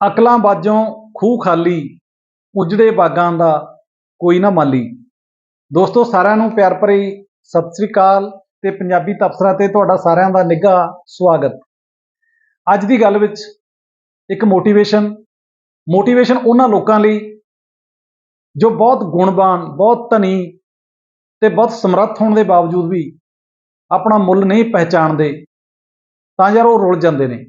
ਅਕਲਾਂ ਬਾਝੋਂ ਖੂਹ ਖਾਲੀ, ਉਜੜੇ ਬਾਗਾਂ ਦਾ ਕੋਈ ਨਾ ਮਾਲੀ। ਦੋਸਤੋ, ਸਾਰਿਆਂ ਨੂੰ ਪਿਆਰ ਭਰੀ ਸਤਿ ਸ੍ਰੀ ਅਕਾਲ ਤੇ ਪੰਜਾਬੀ ਤਬਸਰਾ ਤੇ ਤੁਹਾਡਾ ਸਾਰਿਆਂ ਦਾ ਨਿੱਘਾ ਸਵਾਗਤ। ਅੱਜ ਦੀ ਗੱਲ ਵਿੱਚ ਇੱਕ ਮੋਟੀਵੇਸ਼ਨ ਮੋਟੀਵੇਸ਼ਨ ਉਹਨਾਂ ਲੋਕਾਂ ਲਈ ਜੋ ਬਹੁਤ ਗੁਣਵਾਨ, ਬਹੁਤ ਧਨੀ ਤੇ ਬਹੁਤ ਸਮਰੱਥ ਹੋਣ ਦੇ ਬਾਵਜੂਦ ਵੀ ਆਪਣਾ ਮੁੱਲ ਨਹੀਂ ਪਹਿਚਾਣਦੇ, ਤਾਂ ਯਾਰ ਉਹ ਰੁੱਲ ਜਾਂਦੇ ਨੇ।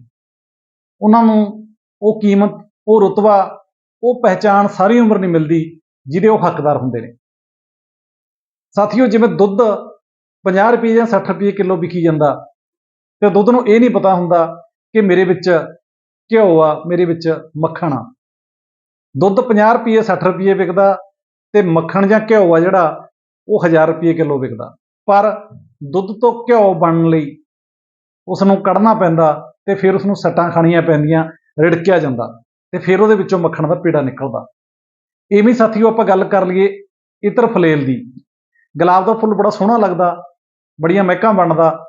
ਉਹਨਾਂ ਨੂੰ ਉਹ ਕੀਮਤ, ਉਹ ਰੁਤਬਾ, ਉਹ ਪਹਿਚਾਣ ਸਾਰੀ ਉਮਰ ਨਹੀਂ ਮਿਲਦੀ ਜਿਹਦੇ ਉਹ ਹੱਕਦਾਰ ਹੁੰਦੇ ਨੇ। ਸਾਥੀਓ, ਜਿਵੇਂ ਦੁੱਧ 50 ਰੁਪਏ ਜਾਂ 60 ਰੁਪਏ ਕਿਲੋ ਵਿਕੀ ਜਾਂਦਾ ਤੇ ਦੁੱਧ ਨੂੰ ਇਹ ਨਹੀਂ ਪਤਾ ਹੁੰਦਾ ਕਿ ਮੇਰੇ ਵਿੱਚ ਘਿਓ ਆ, ਮੇਰੇ ਵਿੱਚ ਮੱਖਣ ਆ। ਦੁੱਧ 50 ਰੁਪਏ 60 ਰੁਪਏ ਵਿਕਦਾ ਤੇ ਮੱਖਣ ਜਾਂ ਘਿਓ ਆ ਜਿਹੜਾ ਉਹ 1000 ਰੁਪਏ ਕਿਲੋ ਵਿਕਦਾ। ਪਰ ਦੁੱਧ ਤੋਂ ਘਿਓ ਬਣਨ ਲਈ ਉਸ ਨੂੰ ਕੱਢਣਾ ਪੈਂਦਾ ਤੇ ਫਿਰ ਉਸ ਨੂੰ ਸੱਟਾਂ ਖਾਣੀਆਂ ਪੈਂਦੀਆਂ ਰਿੜਕਿਆ ਜਾਂਦਾ ਤੇ ਫਿਰ ਉਹਦੇ ਵਿੱਚੋਂ ਮੱਖਣ ਦਾ ਪੇੜਾ ਨਿਕਲਦਾ। ਇਵੇਂ ਸਾਥੀਓ ਆਪਾਂ ਗੱਲ ਕਰ ਲਈਏ ਇਤਰ ਫਲੇਲ ਦੀ। ਗੁਲਾਬ ਦਾ ਫੁੱਲ ਬੜਾ ਸੋਹਣਾ ਲੱਗਦਾ, ਬੜੀਆਂ ਮਹਿਕਾਂ ਬਣਦਾ,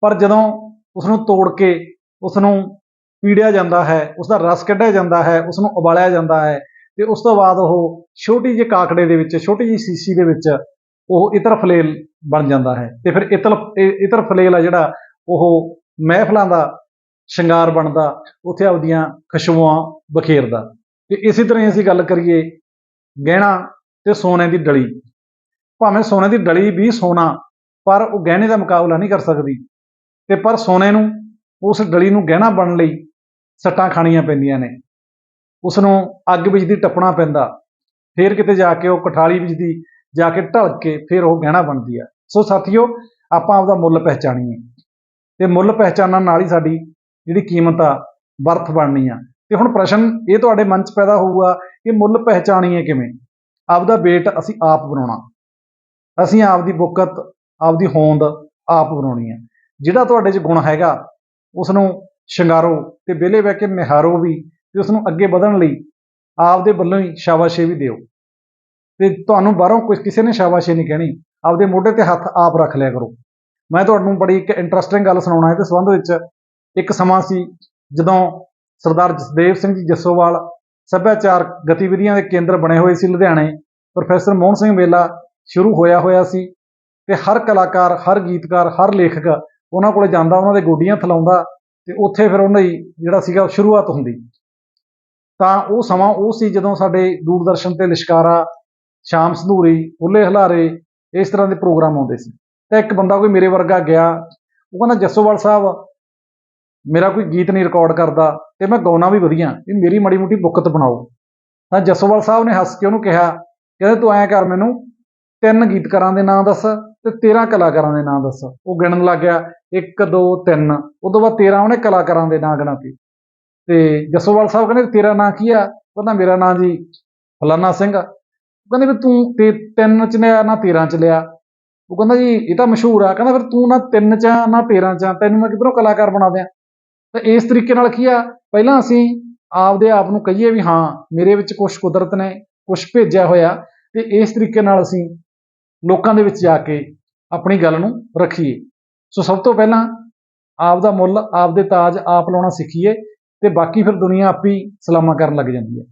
ਪਰ ਜਦੋਂ ਉਸ ਨੂੰ ਤੋੜ ਕੇ ਉਸ ਨੂੰ ਪੀੜਿਆ ਜਾਂਦਾ ਹੈ ਉਸ ਦਾ ਰਸ ਕੱਢਿਆ ਜਾਂਦਾ ਹੈ ਉਸ ਨੂੰ ਉਬਾਲਿਆ ਜਾਂਦਾ ਹੈ ਤੇ ਉਸ ਤੋਂ ਬਾਅਦ ਉਹ ਛੋਟੀ ਜਿਹੀ ਕਾਕੜੇ ਦੇ ਵਿੱਚ, ਛੋਟੀ ਜਿਹੀ ਸੀਸੀ ਦੇ ਵਿੱਚ ਉਹ ਇਤਰ ਫਲੇਲ ਬਣ ਜਾਂਦਾ ਹੈ। ਤੇ ਫਿਰ ਇਤਰ ਇਹ ਇਤਰ ਫਲੇਲ ਆ ਜਿਹੜਾ ਉਹ ਮਹਿਫਲਾਂ ਦਾ ਸ਼ਿੰਗਾਰ ਬਣਦਾ, ਉੱਥੇ ਆਪਦੀਆਂ ਖੁਸ਼ਬੂਆਂ ਬਖੇਰਦਾ। ਤੇ ਇਸੇ ਤਰ੍ਹਾਂ ਹੀ ਅਸੀਂ ਗੱਲ ਕਰੀਏ ਗਹਿਣਾ ਤੇ ਸੋਨੇ ਦੀ ਡਲੀ। ਭਾਵੇਂ ਸੋਨੇ ਦੀ ਡਲੀ ਵੀ ਸੋਨਾ, ਪਰ ਉਹ ਗਹਿਣੇ ਦਾ ਮੁਕਾਬਲਾ ਨਹੀਂ ਕਰ ਸਕਦੀ। ਤੇ ਪਰ ਸੋਨੇ ਨੂੰ, ਉਸ ਡਲੀ ਨੂੰ ਗਹਿਣਾ ਬਣਨ ਲਈ ਸੱਟਾਂ ਖਾਣੀਆਂ ਪੈਂਦੀਆਂ ਨੇ। ਉਸ ਨੂੰ ਅੱਗ ਵਿੱਚ ਦੀ ਟੱਪਣਾ ਪੈਂਦਾ। ਫਿਰ ਕਿਤੇ ਜਾ ਕੇ ਉਹ ਕਠਾਲੀ ਵਿੱਚ ਦੀ ਜਾ ਕੇ ਢਲ ਕੇ ਫਿਰ ਉਹ ਗਹਿਣਾ ਬਣਦੀ ਆ। ਸੋ ਸਾਥੀਓ, ਆਪਾਂ ਆਪਦਾ ਮੁੱਲ ਪਹਿਚਾਣੀਏ। ਤੇ ਮੁੱਲ ਪਹਿਚਾਨਣ ਨਾਲ ਹੀ ਸਾਡੀ ਜਿਹੜੀ ਕੀਮਤ ਆ ਵਰਥ ਬਣਨੀ ਆ ਤੇ ਹੁਣ ਪ੍ਰਸ਼ਨ ਇਹ ਤੁਹਾਡੇ ਮਨ 'ਚ ਪੈਦਾ ਹੋਊਗਾ ਕਿ ਮੁੱਲ ਪਹਿਚਾਣੀਏ ਕਿਵੇਂ? ਆਪਦਾ weight ਅਸੀਂ ਆਪ ਬਣਾਉਣਾ। ਅਸੀਂ ਆਪਦੀ ਬੁੱਕਤ, ਆਪਦੀ ਹੋਂਦ ਆਪ ਬਣਾਉਣੀ ਹੈ। ਜਿਹੜਾ ਤੁਹਾਡੇ 'ਚ ਗੁਣ ਹੈਗਾ ਉਸ ਨੂੰ ਸ਼ਿੰਗਾਰੋ ਤੇ ਵਿਹਲੇ ਬਹਿ ਕੇ ਨਿਹਾਰੋ ਵੀ ਤੇ ਉਸ ਨੂੰ ਅੱਗੇ ਵਧਣ ਲਈ ਆਪਦੇ ਵੱਲੋਂ ਹੀ ਸ਼ਾਬਾਸ਼ੇ ਵੀ ਦਿਓ। ਤੇ ਤੁਹਾਨੂੰ ਬਾਹਰੋਂ ਕੁਝ ਕਿਸੇ ਨੇ ਸ਼ਾਬਾਸ਼ੇ ਨਹੀਂ ਕਹਿਣੀ। ਆਪਦੇ ਮੋਢੇ ਤੇ ਹੱਥ ਆਪ ਰੱਖ ਲਿਆ ਕਰੋ। ਮੈਂ ਤੁਹਾਨੂੰ ਬੜੀ ਇੱਕ ਇੰਟਰਸਟਿੰਗ ਗੱਲ ਸੁਣਾਉਣਾ ਹੈ ਇਹਦੇ ਸੰਬੰਧ ਵਿੱਚ ਇੱਕ ਸਮਾਂ ਸੀ ਜਦੋਂ ਸਰਦਾਰ ਜਸਦੇਵ ਸਿੰਘ ਜੀ ਜੱਸੋਵਾਲ ਸੱਭਿਆਚਾਰਕ ਗਤੀਵਿਧੀਆਂ ਦੇ ਕੇਂਦਰ ਬਣੇ ਹੋਏ ਸੀ ਲੁਧਿਆਣੇ, ਪ੍ਰੋਫੈਸਰ ਮੋਹਨ ਸਿੰਘ ਮੇਲਾ ਸ਼ੁਰੂ ਹੋਇਆ ਹੋਇਆ ਸੀ ਤੇ ਹਰ ਕਲਾਕਾਰ, ਹਰ ਗੀਤਕਾਰ, ਹਰ ਲੇਖਕ ਉਹਨਾਂ ਕੋਲੇ ਜਾਂਦਾ, ਉਹਨਾਂ ਦੇ ਗੋਡੀਆਂ ਥਲਾਉਂਦਾ ਤੇ ਉੱਥੇ ਫਿਰ ਉਹਨਾਂ ਦੀ ਜਿਹੜਾ ਸੀਗਾ ਸ਼ੁਰੂਆਤ ਹੁੰਦੀ। ਤਾਂ ਉਹ ਸਮਾਂ ਉਹ ਸੀ ਜਦੋਂ ਸਾਡੇ ਦੂਰਦਰਸ਼ਨ ਤੇ ਲਿਸ਼ਕਾਰਾ, ਸ਼ਾਮ ਸੰਧੂਰੀ, ਉੱਲੇ ਹਲਾਰੇ ਇਸ ਤਰ੍ਹਾਂ ਦੇ ਪ੍ਰੋਗਰਾਮ ਆਉਂਦੇ ਸੀ। ਤਾਂ ਇੱਕ ਬੰਦਾ ਕੋਈ ਮੇਰੇ ਵਰਗਾ ਗਿਆ, ਉਹ ਕਹਿੰਦਾ, ਜੱਸੋਵਾਲ ਸਾਹਿਬ ਮੇਰਾ ਕੋਈ ਗੀਤ ਨਹੀਂ ਰਿਕਾਰਡ ਕਰਦਾ ਤੇ ਮੈਂ ਗਾਉਣਾ ਵੀ ਵਧੀਆ ਇਹ ਮੇਰੀ ਮਾੜੀ ਮੋਟੀ ਬੁੱਕਤ ਬਣਾਓ। ਤਾਂ ਜੱਸੋਵਾਲ ਸਾਹਿਬ ਨੇ ਹੱਸ ਕੇ ਉਹਨੂੰ ਕਿਹਾ ਕਹਿੰਦੇ ਤੂੰ ਐਂ ਕਰ ਮੈਨੂੰ ਤਿੰਨ ਗੀਤਕਾਰਾਂ ਦੇ ਨਾਂ ਦੱਸ ਤੇ 13 ਕਲਾਕਾਰਾਂ ਦੇ ਨਾਂ ਦੱਸ। ਉਹ ਗਿਣਨ ਲੱਗ ਗਿਆ 1 2 3 ਤੋਂ ਬਾਅਦ 13 ਉਹਨੇ ਕਲਾਕਾਰਾਂ ਦੇ ਨਾਂ ਗਿਣਾਤੇ। ਤੇ ਜੱਸੋਵਾਲ ਸਾਹਿਬ ਕਹਿੰਦੇ ਤੇਰਾ ਨਾਂ ਕੀ ਆ? ਕਹਿੰਦਾ ਮੇਰਾ ਨਾਂ ਜੀ ਫਲਾਨਾ ਸਿੰਘ। ਉਹ ਕਹਿੰਦੇ ਵੀ ਤੂੰ ਤੇ ਤਿੰਨ ਚ ਲਿਆ ਨਾ 13 ਚ ਲਿਆ। ਉਹ ਕਹਿੰਦਾ ਜੀ ਇਹ ਤਾਂ ਮਸ਼ਹੂਰ ਆ। ਕਹਿੰਦਾ ਫਿਰ ਤੂੰ ਨਾ ਤਿੰਨ ਚ ਆ, ਨਾ 13 ਚ ਆ, ਤੈਨੂੰ ਮੈਂ ਕਿਧਰੋਂ ਕਲਾਕਾਰ ਬਣਾ ਦਿਆਂ ਤਾਂ ਇਸ ਤਰੀਕੇ ਨਾਲ ਕੀ ਆ? ਪਹਿਲਾਂ ਅਸੀਂ ਆਪਦੇ ਆਪ ਨੂੰ ਕਹੀਏ ਵੀ ਹਾਂ, ਮੇਰੇ ਵਿੱਚ ਕੁਝ ਕੁਦਰਤ ਨੇ ਕੁਝ ਭੇਜਿਆ ਹੋਇਆ, ਤੇ ਇਸ ਤਰੀਕੇ ਨਾਲ ਅਸੀਂ ਲੋਕਾਂ ਦੇ ਵਿੱਚ ਜਾ ਕੇ ਆਪਣੀ ਗੱਲ ਨੂੰ ਰੱਖੀਏ। ਸੋ ਸਭ ਤੋਂ ਪਹਿਲਾਂ ਆਪ ਦਾ ਮੁੱਲ ਆਪ ਦੇ ਤਾਜ ਆਪ ਲਾਉਣਾ ਸਿੱਖੀਏ ਤੇ ਬਾਕੀ ਫਿਰ ਦੁਨੀਆ ਆਪੀ ਸਲਾਮਾਂ ਕਰਨ ਲੱਗ ਜਾਂਦੀ ਹੈ।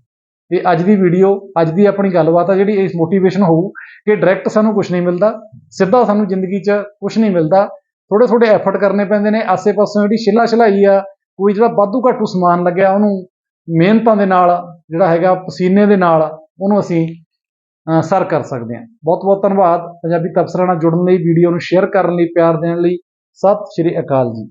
ਤੇ ਅੱਜ ਦੀ ਵੀਡੀਓ, ਅੱਜ ਦੀ ਆਪਣੀ ਗੱਲਬਾਤ ਆ ਜਿਹੜੀ ਇਸ ਮੋਟੀਵੇਸ਼ਨ ਹੋਊ ਕਿ ਡਾਇਰੈਕਟ ਸਾਨੂੰ ਕੁਝ ਨਹੀਂ ਮਿਲਦਾ, ਸਿੱਧਾ ਸਾਨੂੰ ਜ਼ਿੰਦਗੀ 'ਚ ਕੁਝ ਨਹੀਂ ਮਿਲਦਾ ਥੋੜੇ ਥੋੜੇ ਐਫਰਟ ਕਰਨੇ ਪੈਂਦੇ ਨੇ, ਆਸੇ-ਪਾਸੇ ਜਿਹੜੀ ਛਿੱਲਾ ਛਲਾਈ ਆ, ਕੋਈ ਜਿਹੜਾ ਵਾਧੂ ਘਾਟੂ ਸਮਾਨ ਲੱਗਿਆ ਉਹਨੂੰ ਮਿਹਨਤਾਂ ਦੇ ਨਾਲ, ਜਿਹੜਾ ਹੈਗਾ ਪਸੀਨੇ ਦੇ ਨਾਲ ਉਹਨੂੰ ਅਸੀਂ ਸਰ ਕਰ ਸਕਦੇ ਹਾਂ। ਬਹੁਤ ਬਹੁਤ ਧੰਨਵਾਦ। ਪੰਜਾਬੀ ਤਬਸਰਾ ਨਾਲ ਜੁੜਨ ਲਈ ਵੀਡੀਓ ਨੂੰ ਸ਼ੇਅਰ ਕਰਨ ਲਈ, ਪਿਆਰ ਦੇਣ ਲਈ। ਸਤਿ ਸ਼੍ਰੀ ਅਕਾਲ ਜੀ।